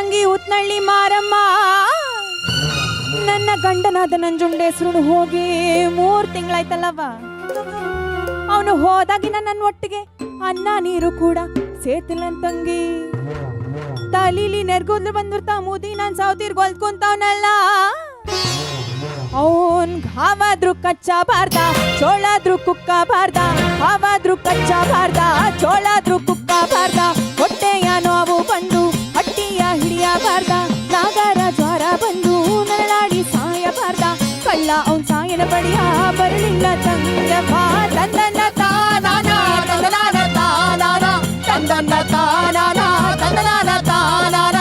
ತಂಗಿ ಉತ್ನಳ್ಳಿ ಮಾರಮ್ಮ. ನನ್ನ ಗಂಡನಾದ ನಂಜುಂಡೇಶ್ವರನು ಹೋಗಿ ಮೂರು ತಿಂಗಳಾಯ್ತಲ್ಲವ್ವ. ಅವನು ಹೋದಾಗಿನ ನನ್ನ ಒಟ್ಟಿಗೆ ಅನ್ನ ನೀರು ಕೂಡ ಸೇತಿಲ್ಲ ತಂಗಿ. ತಲೀಲಿ ನೆರ್ಗೋದ್ರು ಬಂದಿರ್ತಾ ಮುದಿ ನಾನ್ ಸಾವ್ತೀರ್ ಗೊಲ್ಕೊಂತವನಲ್ಲ ಅವನ್ ಹಾವಾದ್ರು ಕಚ್ಚಾ ಬಾರ್ದ, ಚೋಳಾದ್ರು ಕುಕ್ಕ ಬಾರ್ದ ಹಾವಾದ್ರು ಕಚ್ಚಾ ಬಾರ್ದ, ಚೋಳಾದ್ರು ಕುಕ್ಕ ಬಾರ್ದ. ಕಳ್ಳ ಅವನ್ ಸಾಯನ ಬಡಿಯ ಬರಲಿಲ್ಲ ತಂಗವ ತಂದನ ತಾನಾನ ತಂದನಾನ ತಾನಾನ ತಂದನ ತಾನಾನ ತಂದನಾನ ತಾನಾನ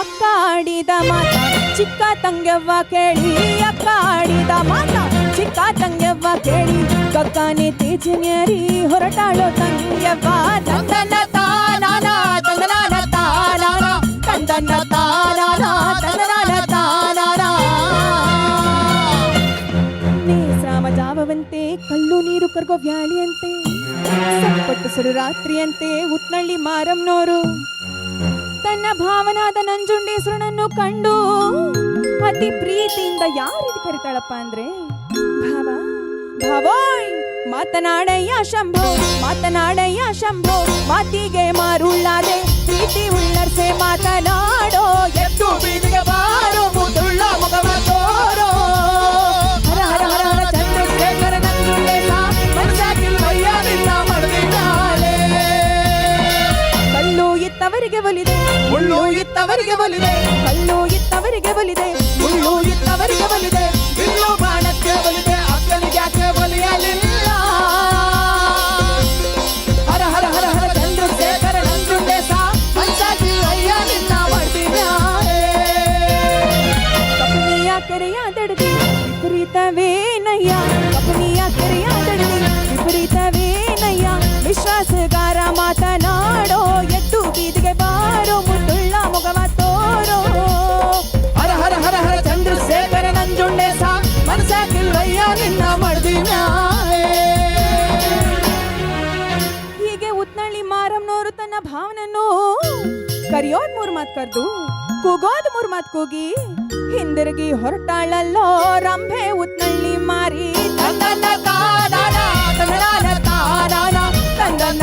ಅಕ್ಕ ಆಡಿದ ಮಾತ ಚಿಕ್ಕ ತಂಗೆವ್ವ ಕೇಳಿ ಅಕ್ಕ ಆಡಿದ ಮಾತ ಚಿಕ್ಕ ತಂಗೆವ್ವ ಕೇಳಿ ಕಕ್ಕನೆ ತೇಜನ್ಯರಿ ಹೊರಟಾಳೋ ತಂಗೆವ್ವ ತಂದನ ತಾನಾನ ತಂದನಾನ ತಾನಾನ ತಂದನ ತಾನಾನ ತಂದನಾನ ತಾನಾನ ಶ್ರಾಮ ಜಾವವಂತೆ ಕಲ್ಲು ನೀರು ಕರ್ಗೋ ವ್ಯಾಳಿಯಂತೆ ಸಪ್ಪಟ್ಟು ಸುಡು ರಾತ್ರಿಯಂತೆ ಉತ್ನಳ್ಳಿ ಮಾರಮ್ನೋರು ತನ್ನ ಭಾವನಾದ ನಂಜುಂಡೇಶ್ವರನನ್ನು ಕಂಡು ಅತಿ ಪ್ರೀತಿಯಿಂದ ಯಾರಿದು ಕರಿತಾಳಪ್ಪ ಅಂದ್ರೆ ಭಾವ ಭಾವೋಯ್ ಮಾತನಾಡಯ್ಯ ಶಂಭೋ! ಮಾತನಾಡಯ್ಯ ಶಂಭೋ! ಮಾತಿಗೆ ಮಾರುಳ್ಳಾದೆ, ಪ್ರೀತಿ ಉಳ್ಳರ್ಸೆ ಮಾತನಾಡೋ! ಎತ್ತು ಬೀದಿಗೆ ಬಾರೋ, ಮುದುಳ್ಳ ಮುಖವ ತೋರೋ! ಹರ ಹರ ಹರ ಹರ ಚಂದ್ರಶೇಖರ ನಂಜುಂಡೇಶ ಮನಸ್ಸಾಗಿಲ್ವಯ್ಯ ನಿನ್ನ ಮಡದಿದ್ದಾಳೆ. ಕಲ್ಲು ಇತ್ತವರಿಗೆ ಒಲಿದೆ, ಮುಳ್ಳು ಇತ್ತವರಿಗೆ ಒಲಿದೆ ಕಲ್ಲು ಇತ್ತವರಿಗೆ ಒಲಿದೆ. ವಿಪರೀತವೇನಯ್ಯ ಕಪನಿಯ ಕೆರೆಯ ದಡದಿ ವಿಪರೀತವೇನಯ್ಯ ವಿಶ್ವಾಸಗಾರ ಮಾತನಾಡೋ ಎದ್ದು ಬೀದಿಗೆ ಬಾರೋ ಮುದ್ದುಳ್ಳ ಮುಗವ ತೋರೋ. ಹರ ಹರ ಹರ ಹರ ಚಂದ್ರಶೇಖರ ನಂಜುಂಡೇಶ ಮನಸ್ಸಾಗಿಲ್ವಯ್ಯ ನಿನ್ನ ಮಡ್ದಿನ ಹೀಗೆ ಉತ್ನಳ್ಳಿ ಮಾರಮ್ನವರು ತನ್ನ ಭಾವನನ್ನು ಕರಿಯೋದ್ ಮೂರ್ ಮಾತ್ ಕರ್ದು ಕೂಗೋದ್ ಮೂರ್ ಮಾತ್ ಕೂಗಿ. ಹಿಂದಿರುಗಿ ಹೊರಟಾಳಲ್ಲೋ ರಂಭೆ ಉತ್ನಳ್ಳಿ ಮಾರಿ. ತಂದನ ತಾನಾನ ತಂದನ ತಾನಾನ ತಂದನ